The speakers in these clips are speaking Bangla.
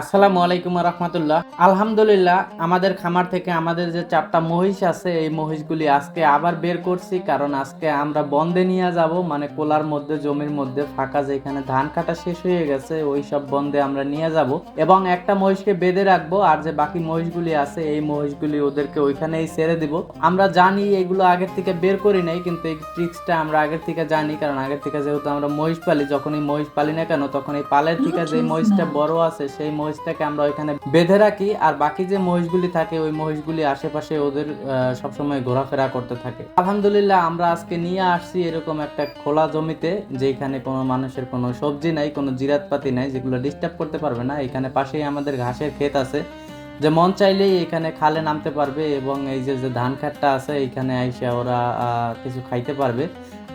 আসসালামু আলাইকুম রহমতুল্লাহ। আলহামদুলিল্লাহ, আমাদের খামার থেকে আমাদের যে চারটা মহিষ আছে, এই মহিষগুলি আজকে আবার বের করছি, কারণ আজকে আমরা বন্ধে নিয়ে যাব মানে কোলার মধ্যে, জমির মধ্যে, ফাঁকা যেখানে ধান কাটা শেষ হয়ে গেছে, ওই সব বন্ধে আমরা নিয়ে যাব। এবং একটা মহিষকে বেঁধে রাখব, আর যে বাকি মহিষগুলি আছে, এই মহিষগুলি ওদেরকে ওইখানেই ছেড়ে দিব। আমরা জানি এগুলো আগের থেকে বের করি নাই, কিন্তু এই ট্রিক্সটা আমরা আগের থেকে জানি, কারণ আগের থেকে যেহেতু আমরা মহিষ পালি যখন এই মহিষ পালি না কেন, তখন এই পালের থেকে যে মহিষটা বড় আছে, সেই মহিষটাকে আমরা ওইখানে বেঁধে রাখি, আর বাকি যে মহিষগুলি থাকে, ওই মহিষগুলি আশেপাশে ওদের সবসময় ঘোরাফেরা করতে থাকে। আলহামদুলিল্লাহ, আমরা আজকে নিয়ে আসছি এরকম একটা খোলা জমিতে যেখানে কোনো মানুষের কোনো সবজি নাই, কোনো জিরাতপাতি নাই, যেগুলো ডিস্টার্ব করতে পারবে না। এখানে পাশেই আমাদের ঘাসের ক্ষেত আছে। যে মন চাইলেই এখানে খালে নামতে পারবে এবং এই যে যে ধান খাটটা আছে, এখানে আইসা ওরা কিছু খাইতে পারবে।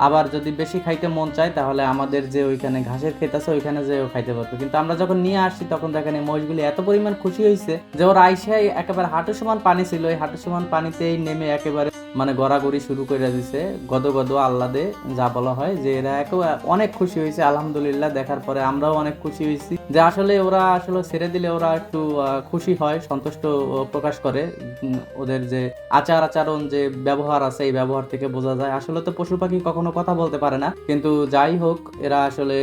আবার যদি বেশি খাইতে মন চায়, তাহলে আমাদের যে ওইখানে ঘাসের ক্ষেত আছে, ওইখানে যেও খাইতে পারবে। কিন্তু আমরা যখন নিয়ে আসছি, তখন দেখেন এই মহিষগুলি এত পরিমাণ খুশি হয়েছে যে ওরা আইসাই একেবারে হাঁটু সমান পানি ছিল। এই হাঁটু সমান পানিতেই নেমে একেবারে মানে গড়াগড়ি শুরু করে দিছে। গদ গদ আল্লাদে যা বলা হয় যে এরা একে অনেক খুশি হয়েছে আলহামদুলিল্লাহ। দেখার পরে আমরাও অনেক খুশি হয়েছি যে আসলে ওরা আসলে ছেড়ে দিলে ওরা একটু খুশি হয়। সন্তুষ্ট প্রকাশ করে ওদের যে আচার আচরণ, যে ব্যবহার আছে, এই ব্যবহার থেকে বোঝা যায়। আসলে তো পশু পাখি কখনো কথা বলতে পারে না, কিন্তু যাই হোক, এরা আসলে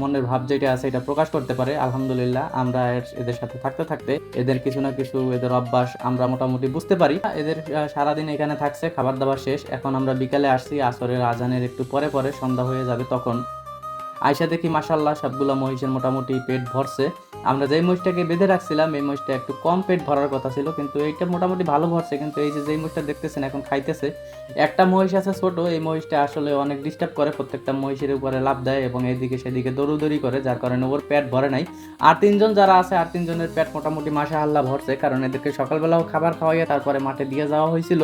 মনের ভাব যেটা আছে, এটা প্রকাশ করতে পারে। আলহামদুলিল্লাহ, আমরা এদের সাথে থাকতে থাকতে, এদের কিছু না কিছু, এদের অভ্যাস আমরা মোটামুটি বুঝতে পারি। এদের সারাদিন এখানে থাকছে, খাবার দাবার শেষ। এখন আমরা বিকালে আসছি, আসরের আজানের একটু পরে পরে সন্ধ্যা হয়ে যাবে তখন। আয়সা দেখি মাসাল্লাহ সবগুলো মহিষের মোটামুটি পেট ভরছে। আমরা যেই মহিষটাকে বেঁধে রাখছিলাম, এই মহিষটা একটু কম পেট ভরার কথা ছিল, কিন্তু এইটা মোটামুটি ভালো ভরছে, কিন্তু এই যে যেই মহিষটা দেখতেছেন, এখন খাইতেছে। একটা মহিষ আছে ছোট, এই মহিষটা আসলে অনেক ডিস্টার্ব করে, প্রত্যেকটা মহিষের উপরে লাভ দেয় এবং এদিকে সেদিকে দৌড়ুদৌড়ি করে, যার কারণে ওর পেট ভরে নাই। আর তিনজন যারা আছে, আর তিনজনের পেট মোটামুটি মাসা আল্লাহ ভরছে, কারণ এদেরকে সকালবেলাও খাবার খাওয়াইয়ে তারপরে মাঠে দিয়ে যাওয়া হয়েছিল।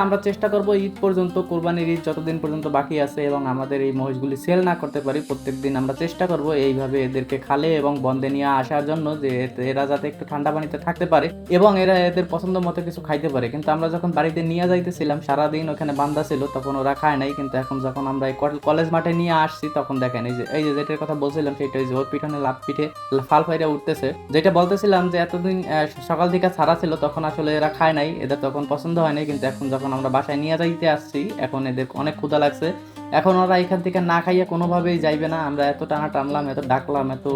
আমরা চেষ্টা করব ঈদ পর্যন্ত, কোরবানির ঈদ যতদিন পর্যন্ত বাকি আছে এবং আমাদের এই মহিষগুলি সেল না করতে পারি, প্রত্যেকদিন আমরা চেষ্টা করব এইভাবে এদেরকে খালে এবং বন্ধে নিয়ে আসার জন্য যে এরা যাতে একটু ঠান্ডা পানিতে থাকতে পারে এবং এরা এদের পছন্দ মতো কিছু খাইতে পারে। কিন্তু আমরা যখন বাড়িতে নিয়ে যাইতেছিলাম, সারাদিন ওখানে বান্ধা ছিল, তখন ওরা খায় নাই। কিন্তু এখন যখন আমরা এই কলেজ মাঠে নিয়ে আসছি, তখন দেখেন এই যে এই যে যেটার কথা বলছিলাম, সেটা ওই যে ওর পিছনে লাভ পিঠে ফাল ফাইরা উঠতেছে। যেটা বলতেছিলাম যে এতদিন সকাল থেকে ছাড়া ছিল, তখন আসলে এরা খায় নাই, এদের তখন পছন্দ হয় নাই, কিন্তু এখন যখন আমরা বাসায় নিয়ে যাইতে আসছি। এখন এদের অনেক ক্ষুধা লাগছে। এখন ওরা এখান থেকে না খাইয়ে কোনোভাবেই যাইবে না। আমরা এত টানা টানলাম, এত ডাকলাম, এত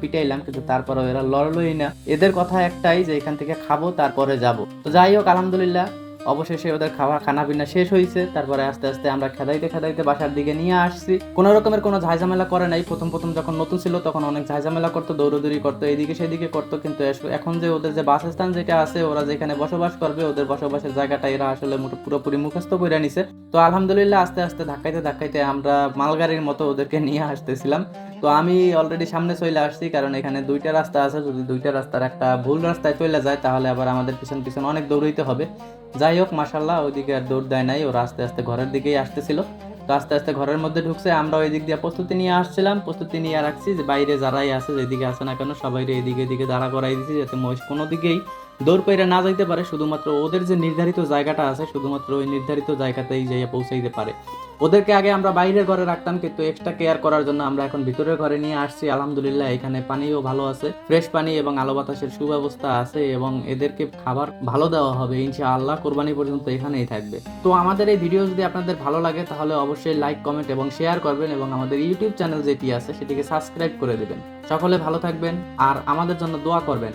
পিটাইলাম, কিন্তু তারপরে এরা লড়লই না। এদের কথা একটাই যে এখান থেকে খাব, তারপরে যাব। তো যাই হোক, আলহামদুলিল্লাহ। অবশেষে ওদের খাওয়া খানা পিনা শেষ হয়েছে তারপরে আস্তে আস্তে আমরা খেদাইতে খেদাইতে বাসার দিকে নিয়ে আসছি। কোনো রকমের কোনো ঝাইঝামেলা করে নাই। প্রথম প্রথম যখন নতুন ছিল তখন অনেক ঝাইঝামেলা করতো, দৌড়দৌড়ি করতো এইদিকে সেদিকে করতো। কিন্তু এখন যে ওদের যে বাসস্থান যেটা আছে, ওরা যেখানে বসবাস করবে, ওদের বসবাসের জায়গাটা এরা আসলে পুরোপুরি মুখস্থ করে নিছে। তো আলহামদুলিল্লাহ আস্তে আস্তে ধাক্কাইতে ধাক্কাইতে আমরা মালগাড়ির মতো ওদেরকে নিয়ে আসতেছিলাম। তো আমি অলরেডি সামনে চলে আসছি, কারণ এখানে দুইটা রাস্তা আছে। যদি দুইটা রাস্তার একটা ভুল রাস্তায় চলে যায়, তাহলে আবার আমাদের পিছন পিছন অনেক দৌড়াইতে হবে। যাই হোক মাসাল্লাহ ওইদিকে আর দৌড় দেয় নাই, ওরা আস্তে আস্তে ঘরের দিকেই আসতেছিল। তো আস্তে আস্তে ঘরের মধ্যে ঢুকছে, আমরা ওই দিক দিয়ে প্রস্তুতি নিয়ে আসছিলাম, প্রস্তুতি নিয়ে রাখছি যে বাইরে যারাই আছে, যেদিকে আছে না কেন সবাই এদিকে এদিকে দাঁড়া করাই দিছি, যাতে মহিষ কোনো দিকেই দৌড় পেরে না যাইতে পারে, শুধুমাত্র ওদের যে নির্ধারিত জায়গাটা আছে, শুধুমাত্র ওই নির্ধারিত জায়গাতেই যাইয়া পৌঁছাইতে পারে। ওদেরকে আগে আমরা বাইরের ঘরে রাখতাম, কিন্তু এক্সট্রা কেয়ার করার জন্য আমরা এখন ভিতরের ঘরে নিয়ে আসছি। আলহামদুলিল্লাহ, এখানে পানিও ভালো আছে ফ্রেশ পানি এবং আলো বাতাসের সুব্যবস্থা আছে এবং এদেরকে খাবার ভালো দেওয়া হবে। ইনশাআল্লাহ কোরবানি পর্যন্ত এখানেই থাকবে। তো আমাদের এই ভিডিও যদি আপনাদের ভালো লাগে, তাহলে অবশ্যই লাইক কমেন্ট এবং শেয়ার করবেন এবং আমাদের ইউটিউব চ্যানেল যেটি আছে, সেটিকে সাবস্ক্রাইব করে দেবেন। সকলে ভালো থাকবেন আর আমাদের জন্য দোয়া করবেন।